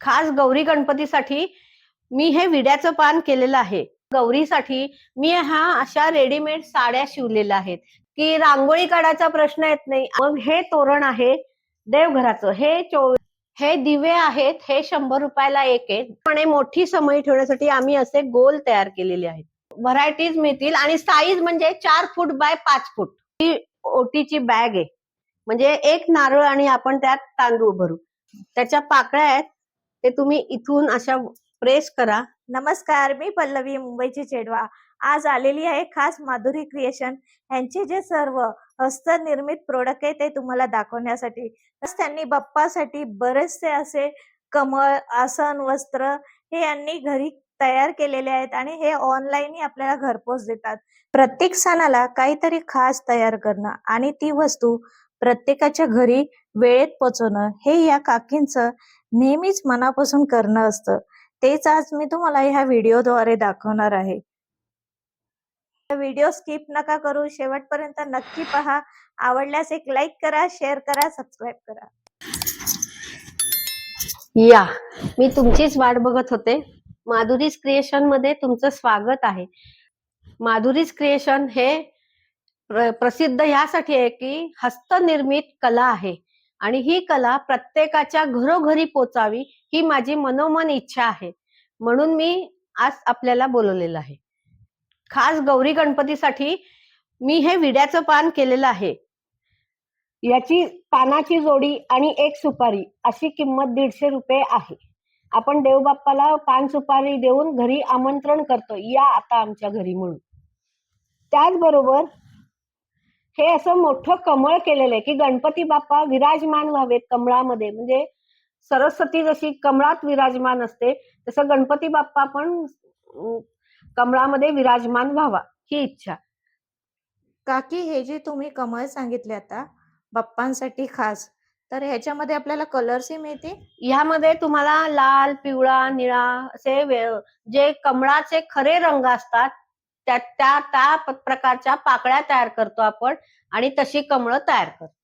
खास गौरी गणपतीसाठी मी हे विड्याचं पान केलेलं आहे. गौरीसाठी मी हा अशा रेडीमेड साड्या शिवलेल्या आहेत की रांगोळी काढायचा प्रश्न येत नाही. मग हे तोरण आहे देवघराचं. हे चो हे दिवे आहेत हे शंभर रुपयाला एक आहे. पण हे मोठी समई ठेवण्यासाठी आम्ही असे गोल तयार केलेले आहेत. व्हरायटीज मिळतील आणि साईज म्हणजे चार फूट बाय पाच फूट. ही ओटीची बॅग आहे. म्हणजे एक नारळ आणि आपण त्यात तांदूळ भरू. त्याच्या पाकळ्या आहेत. ते तुम्ही इथून अशा प्रेस करा. नमस्कार मी पल्लवी मुंबईची चेडवा. आज आलेली आहे खास माधुरी क्रिएशन यांचे जे सर्व हस्तनिर्मित प्रोडक्ट आहे ते तुम्हाला दाखवण्यासाठी. त्यांनी बाप्पासाठी बरेचसे असे कमळ आसन वस्त्र हे यांनी घरी तयार केलेले आहेत आणि हे ऑनलाईनही आपल्याला घरपोच देतात. प्रत्येक सणाला काहीतरी खास तयार करणं आणि ती वस्तू प्रत्येकाच्या घरी वेळेत पोचवणं हे या काकींचं नेहमीच मनापासून करणं असतं. तेच आज मी तुम्हाला ह्या व्हिडिओद्वारे दाखवणार आहे. व्हिडिओ स्किप नका करू. शेवटपर्यंत नक्की पहा. आवडल्यास एक लाईक करा शेअर करा सबस्क्राईब करा. या. मी तुमचीच वाट बघत होते. माधुरीज क्रिएशनमध्ये तुमचं स्वागत आहे. माधुरीज क्रिएशन हे प्र- प्रसिद्ध यासाठी आहे की हस्तनिर्मित कला आहे. आणि ही कला प्रत्येकाच्या घरोघरी पोचावी ही माझी मनोमन इच्छा आहे. म्हणून मी आज आपल्याला बोलवलेलं आहे. खास गौरी गणपतीसाठी मी हे विड्याचं पान केलेलं आहे. याची पानाची जोडी आणि एक सुपारी अशी किंमत दीडशे रुपये आहे. आपण देवबाप्पाला पान सुपारी देऊन घरी आमंत्रण करतो या आता आमच्या घरी म्हणून. त्याचबरोबर हे असं मोठं कमळ केलेलं आहे की गणपती बाप्पा विराजमान व्हावेत कमळामध्ये. म्हणजे सरस्वती जशी कमळात विराजमान असते तसं गणपती बाप्पा पण कमळामध्ये विराजमान व्हावा ही इच्छा. काकी हे जे तुम्ही कमळ सांगितले आता बाप्पांसाठी खास तर ह्याच्यामध्ये आपल्याला कलर्सही मिळते ह्यामध्ये तुम्हाला लाल पिवळा निळा असे जे कमळाचे खरे रंग असतात त्या त्या त्या प्रकारच्या पाकळ्या तयार करतो आपण आणि तशी कमळं तयार करतो.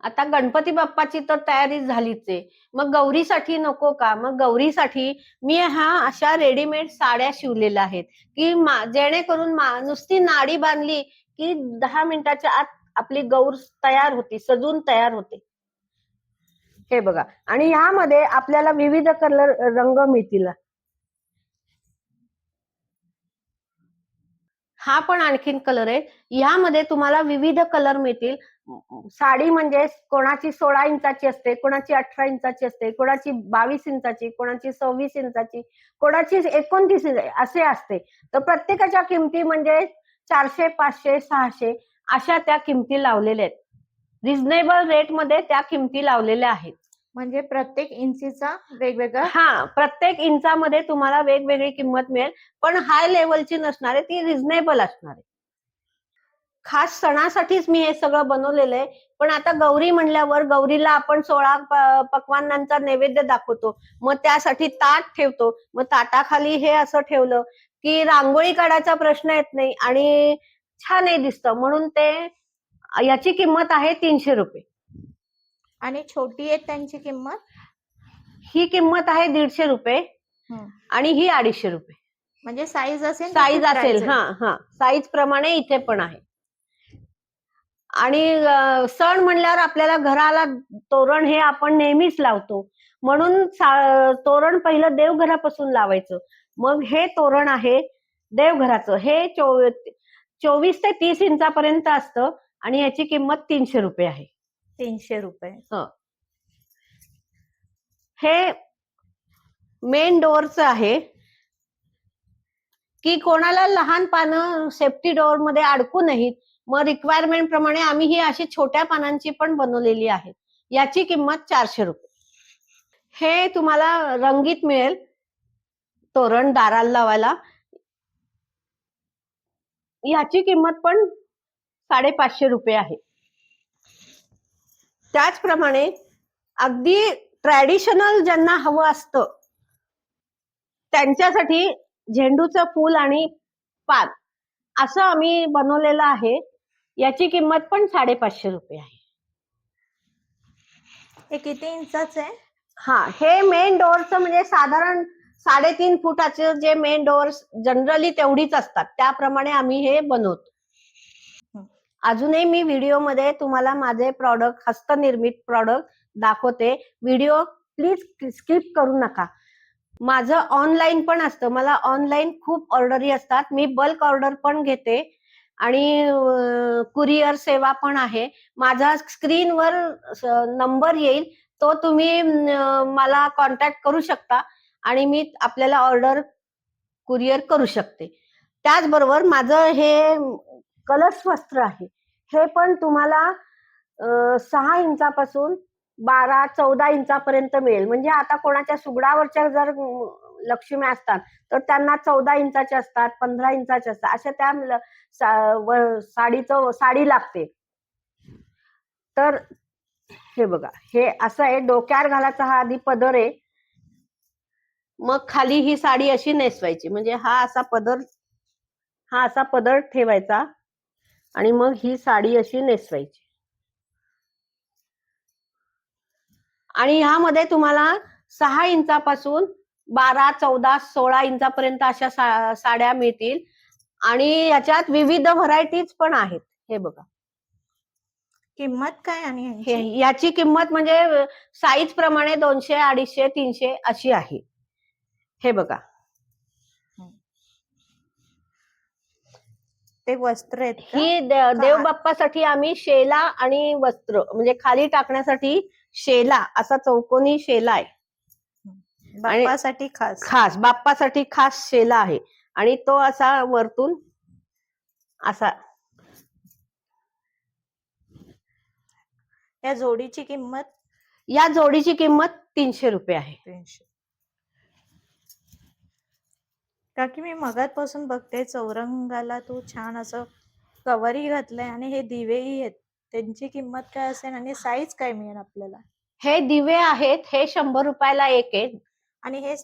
आता गणपती बाप्पाची तर तयारी झालीच आहे. मग गौरीसाठी नको का? मग गौरीसाठी मी हा अशा रेडीमेड साड्या शिवलेल्या आहेत की मा- जेणेकरून नुसती नाडी बांधली की दहा मिनिटाच्या आत आपली गौर तयार होती सजून तयार होते. हे बघा. आणि ह्यामध्ये आपल्याला विविध कलर रंग मिळतील. हा पण आणखीन कलर आहे. ह्यामध्ये तुम्हाला विविध कलर मिळतील. साडी म्हणजे कोणाची सोळा इंचाची असते कोणाची अठरा इंचाची असते कोणाची बावीस इंचाची कोणाची सव्वीस इंचाची कोणाची एकोणतीस असे असते. तर प्रत्येकाच्या किमती म्हणजे चारशे पाचशे सहाशे अशा त्या किमती लावलेल्या आहेत. रिझनेबल रेटमध्ये त्या किमती लावलेल्या आहेत. म्हणजे प्रत्येक इंचीचा वेगवेगळा हा प्रत्येक इंचामध्ये तुम्हाला वेगवेगळी किंमत मिळेल पण हाय लेवलची नसणार आहे ती रिझनेबल असणार. आहे खास सणासाठीच मी हे सगळं बनवलेलं आहे पण आता गौरी म्हणल्यावर गौरीला आपण सोळा पकवानांचा नैवेद्य दाखवतो मग त्यासाठी ताट ठेवतो मग ताटाखाली हे असं ठेवलं की रांगोळी काढायचा प्रश्न येत नाही आणि छानही दिसतं म्हणून ते याची किंमत आहे तीनशे रुपये. आणि छोटी आहे त्यांची किंमत? ही किंमत आहे दीडशे रुपये. आणि ही अडीचशे रुपये. म्हणजे साईज असेल साईज असेल हा. हा. साईज प्रमाणे इथे पण आहे. आणि अं, सण म्हणल्यावर आपल्याला घराला तोरण हे आपण नेहमीच लावतो. म्हणून सा- तोरण पहिलं देवघरापासून लावायचं. मग हे तोरण आहे देवघराचं. हे चो- चोवीस ते तीस इंचापर्यंत असतं आणि याची किंमत तीनशे रुपये आहे. तीनशे रुपये. हे. मेन डोअरचं आहे. की कोणाला लहान पानं सेफ्टी डोअरमध्ये अडकू नाहीत मग रिक्वायरमेंट प्रमाणे आम्ही ही अशी छोट्या पानांची पण बनवलेली आहे. याची किंमत चारशे रुपये. हे तुम्हाला रंगीत मिळेल तोरण दाराला लावायला. याची किंमत पण साडेपाचशे रुपये आहे. त्याचप्रमाणे अगदी ट्रॅडिशनल ज्यांना हवं असतं त्यांच्यासाठी झेंडूचं फूल आणि पान असं आम्ही बनवलेलं आहे. याची किंमत पण साडेपाचशे रुपये आहे. हे किती इंचाच आहे? हा हे मेन डोअरचं म्हणजे साधारण साडेतीन फुटाचे जे मेन डोअर्स जनरली तेवढीच असतात. त्याप्रमाणे आम्ही हे बनवतो. अजूनही मी व्हिडिओमध्ये तुम्हाला माझे प्रॉडक्ट हस्तनिर्मित प्रॉडक्ट दाखवते. व्हिडिओ प्लीज स्किप करू नका. माझं ऑनलाईन पण असतं. मला ऑनलाईन खूप ऑर्डरी असतात. मी बल्क ऑर्डर पण घेते. आणि कुरिअर सेवा पण आहे. माझा स्क्रीनवर नंबर येईल. तो तुम्ही मला कॉन्टॅक्ट करू शकता. आणि मी आपल्याला ऑर्डर कुरिअर करू शकते. त्याचबरोबर माझं हे कलर्स वस्त्र आहे. हे पण तुम्हाला सहा इंचापासून बारा चौदा इंचापर्यंत मिळेल. म्हणजे आता कोणाच्या सुगडावरच्या जर लक्ष्मी असतात तर त्यांना चौदा इंचाचे असतात पंधरा इंचाचे असतात. अशा त्या साडीचं साडी लागते. तर हे बघा हे असं आहे डोक्यावर घालायचा हा आधी पदर आहे. मग खाली ही साडी अशी नेसवायची. म्हणजे हा असा पदर हा असा पदर ठेवायचा. आणि मग ही साडी अशी नेसवायची. आणि ह्यामध्ये तुम्हाला सहा इंचापासून बारा चौदा सोळा इंचापर्यंत अशा सा- साड्या मिळतील. आणि याच्यात विविध व्हरायटीज पण आहेत. हे बघा. किंमत काय आणि? याची किंमत म्हणजे साईज प्रमाणे दोनशे अडीचशे तीनशे अशी आहे. हे बघा. ते वस्त्र आहेत का? ही दे- देवबाप्पासाठी आम्ही शेला आणि वस्त्र म्हणजे खाली टाकण्यासाठी शेला असा चौकोनी शेला आहे. बाप्पासाठी खास. खास बाप्पासाठी खास शेला आहे. आणि तो असा वरतून असा या जोडीची किंमत? या जोडीची किंमत तीनशे रुपये आहे. तीनशे. काकी मी मगातपासून बघते चौरंगाला तू छान असं कवरही घातलंय आणि हे दिवेही आहेत. त्यांची किंमत काय असेल आणि साईज काय मिळेल आपल्याला? हे दिवे आहेत हे शंभर रुपयाला एक आहे आणि हे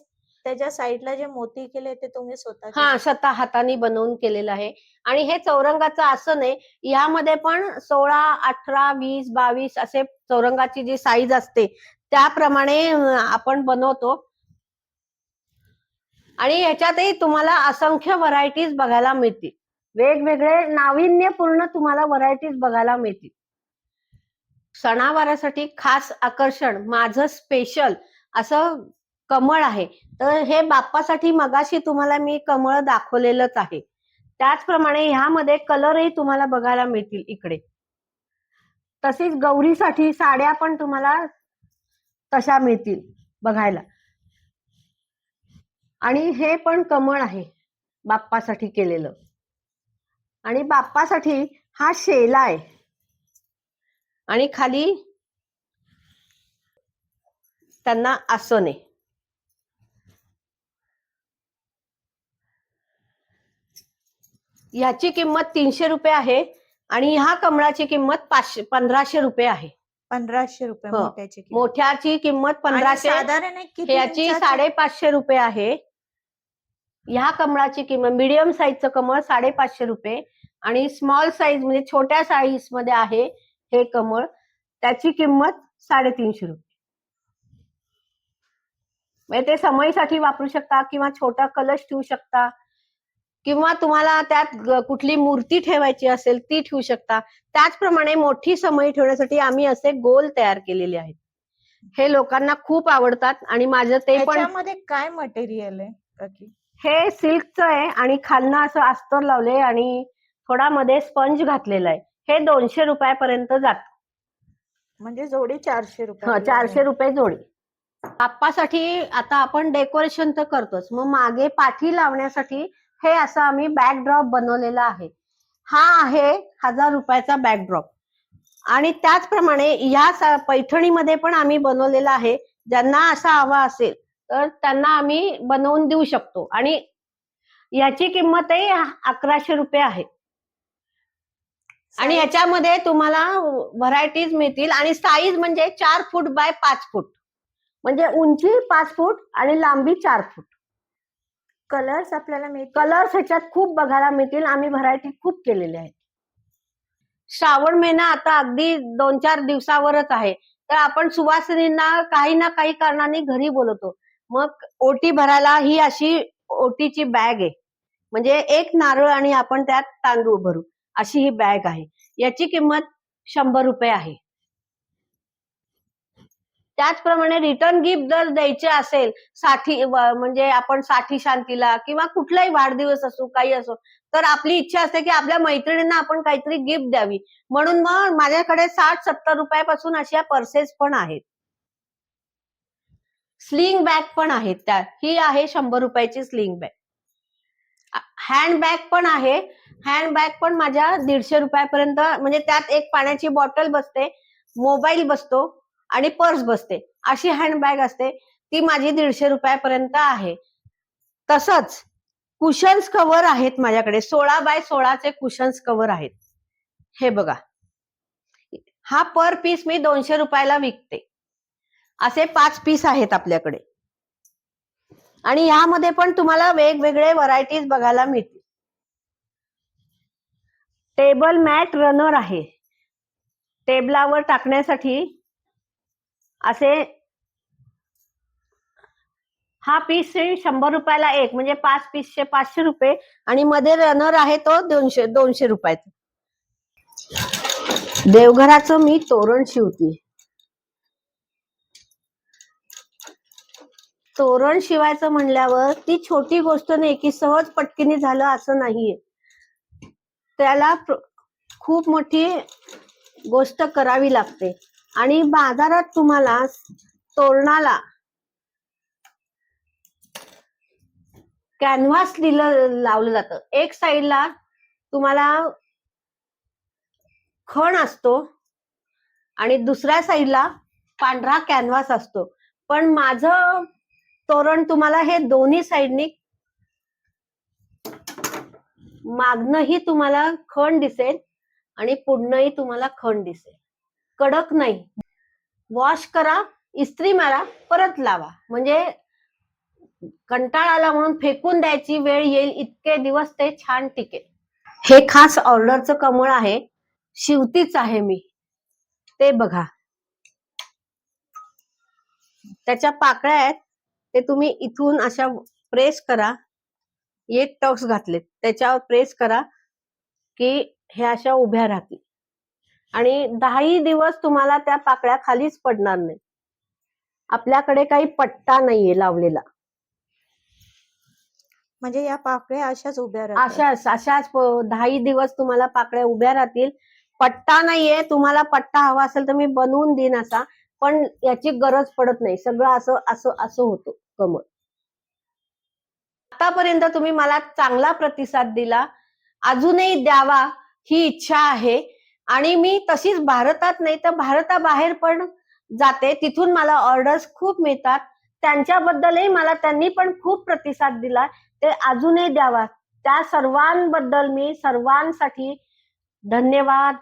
त्याच्या साईडला जे मोती केले ते तुम्ही स्वतः हा स्वतः हाताने बनवून केलेलं आहे. आणि हे चौरंगाचं असं नाही यामध्ये पण सोळा अठरा वीस बावीस असे चौरंगाची जी साईज असते त्याप्रमाणे आपण बनवतो. आणि याच्यातही तुम्हाला असंख्य व्हरायटीज बघायला मिळतील. वेगवेगळे नाविन्यपूर्ण तुम्हाला व्हरायटीज बघायला मिळतील. सणावारासाठी खास आकर्षण माझं स्पेशल असं कमळ आहे. तर हे बाप्पासाठी मगाशी तुम्हाला मी कमळ दाखवलेलंच आहे. त्याचप्रमाणे ह्यामध्ये कलरही तुम्हाला बघायला मिळतील इकडे. तसेच गौरीसाठी साड्या पण तुम्हाला तशा मिळतील बघायला. आणि हे पण कमळ आहे बाप्पासाठी केलेलं आणि बाप्पासाठी हा शेला आहे आणि खाली त्यांना आसन आहे ह्याची किंमत तीनशे रुपये आहे आणि ह्या कमळाची किंमत पाचशे पंधराशे रुपये आहे पंधराशे रुपये. मोठ्याची किंमत. पंधराशे साधारण याची? साडेपाचशे रुपये आहे ह्या कमळाची किंमत मिडियम साईजचं कमळ साडेपाचशे रुपये आणि स्मॉल साईज म्हणजे छोट्या साईजमध्ये आहे हे कमळ. त्याची किंमत साडेतीनशे रुपये. म्हणजे ते समईसाठी वापरू शकता किंवा छोटा कलश ठेवू शकता किंवा तुम्हाला त्यात कुठली मूर्ती ठेवायची असेल ती ठेवू शकता. त्याचप्रमाणे मोठी समई ठेवण्यासाठी आम्ही असे गोल तयार केलेले आहेत. हे लोकांना खूप आवडतात आणि माझं ते पण काय मटेरियल आहे हे सिल्कचं आहे आणि खालनं असं अस्तर लावले आणि थोडा मध्ये स्पंज घातलेला आहे. हे दोनशे रुपयापर्यंत जात. म्हणजे जोडी चारशे रुपये. चारशे रुपये जोडी. बाप्पासाठी आता आपण डेकोरेशन तर करतोच. मग मागे पाठी लावण्यासाठी हे असं आम्ही बॅकड्रॉप बनवलेला आहे. हा आहे हजार रुपयाचा बॅकड्रॉप आणि त्याचप्रमाणे या पैठणीमध्ये पण आम्ही बनवलेला आहे. ज्यांना असा हवा असेल तर त्यांना आम्ही बनवून देऊ शकतो. आणि याची किंमतही अकराशे रुपये आहे. आणि याच्यामध्ये तुम्हाला व्हरायटीज मिळतील. आणि साईज म्हणजे चार फूट बाय पाच फूट. म्हणजे उंची पाच फूट आणि लांबी चार फूट. कलर्स आपल्याला मिळतील? कलर्स ह्याच्यात खूप बघायला मिळतील. आम्ही व्हरायटी खूप केलेल्या आहेत श्रावण महिना आता अगदी दोन चार दिवसावरच आहे. तर आपण सुवासिनींना काही ना काही कारणाने घरी बोलवतो. मग ओटी भरायला ही अशी ओटीची बॅग आहे. म्हणजे एक नारळ आणि आपण त्यात तांदूळ भरू. अशी ही बॅग आहे. याची किंमत शंभर रुपये आहे. त्याचप्रमाणे रिटर्न गिफ्ट जर द्यायचे असेल साठी म्हणजे आपण साठी शांतीला किंवा कुठलाही वाढदिवस असो काही असो तर आपली इच्छा असते की आपल्या मैत्रिणींना आपण काहीतरी गिफ्ट द्यावी. म्हणून मग माझ्याकडे साठ सत्तर रुपयापासून अशा पर्सेस पण आहेत. स्लिंग बॅग पण आहेत त्यात ही आहे शंभर रुपयाची स्लिंग बॅग. हँड बॅग पण आहे. हँड बॅग पण माझ्या दीडशे रुपयापर्यंत म्हणजे त्यात एक पाण्याची बॉटल बसते मोबाईल बसतो आणि पर्स बसते. अशी हँड बॅग असते. ती माझी दीडशे रुपयापर्यंत आहे. तसंच कुशन्स कव्हर आहेत माझ्याकडे. सोळा बाय सोळाचे कुशन्स कव्हर आहेत. हे बघा. हा पर पीस मी दोनशे रुपयाला विकते. असे पाच पीस आहेत आपल्याकडे. आणि यामध्ये पण तुम्हाला वेगवेगळे व्हरायटीज बघायला मिळतील. टेबल मॅट रनर आहे. टेबलावर टाकण्यासाठी असे हा पीस शंभर रुपयाला एक म्हणजे पाच पीसचे पाचशे रुपये आणि मध्ये रनर आहे तो दोनशे दोनशे रुपयाचा. देवघराचं मी तोरण शिवते. तोरण शिवायचं म्हणल्यावर ती छोटी गोष्ट नाही की सहज पटकीने झालं असं नाहीये. त्याला खूप मोठी गोष्ट करावी लागते. आणि बाजारात तुम्हाला तोरणाला कॅनव्हास दिलं लावलं जातं. एक साईडला तुम्हाला खण असतो आणि दुसऱ्या साईडला पांढरा कॅनव्हास असतो. पण माझं तोरण तुम्हाला हे दोन्ही साईडनी मागणंही तुम्हाला खण दिसेल आणि पुढनंही तुम्हाला खण दिसेल. कडक नाही. वॉश करा इस्त्री मारा परत लावा. म्हणजे कंटाळा आला म्हणून फेकून द्यायची वेळ येईल इतके दिवस ते छान टिकेल. हे खास ऑर्डरचं कमळ आहे. शिवतीच आहे मी. ते बघा. त्याच्या पाकळ्या आहेत. ते तुम्ही इथून अशा प्रेस करा. एक टक्स घातलेत. त्याच्यावर प्रेस करा की हे अशा उभ्या राहतील. आणि दहाही दिवस तुम्हाला त्या पाकळ्या खालीच पडणार नाही आपल्याकडे काही पट्टा नाहीये लावलेला. म्हणजे या पाकळ्या अशाच उभ्या अशाच अशाच दहाही दिवस तुम्हाला पाकळ्या उभ्या राहतील. पट्टा नाहीये तुम्हाला पट्टा हवा असेल तर मी बनवून देईन असा. पण याची गरज पडत नाही. सगळं असं असं असं होतं. कमळ. आतापर्यंत तुम्ही मला चांगला प्रतिसाद दिला. अजूनही द्यावा ही इच्छा आहे. आणि मी तशीच भारतात नाही तर भारताबाहेर पण जाते. तिथून मला ऑर्डर्स खूप मिळतात. त्यांच्याबद्दलही मला त्यांनी पण खूप प्रतिसाद दिला. ते अजूनही द्यावा. त्या सर्वांबद्दल मी सर्वांसाठी धन्यवाद.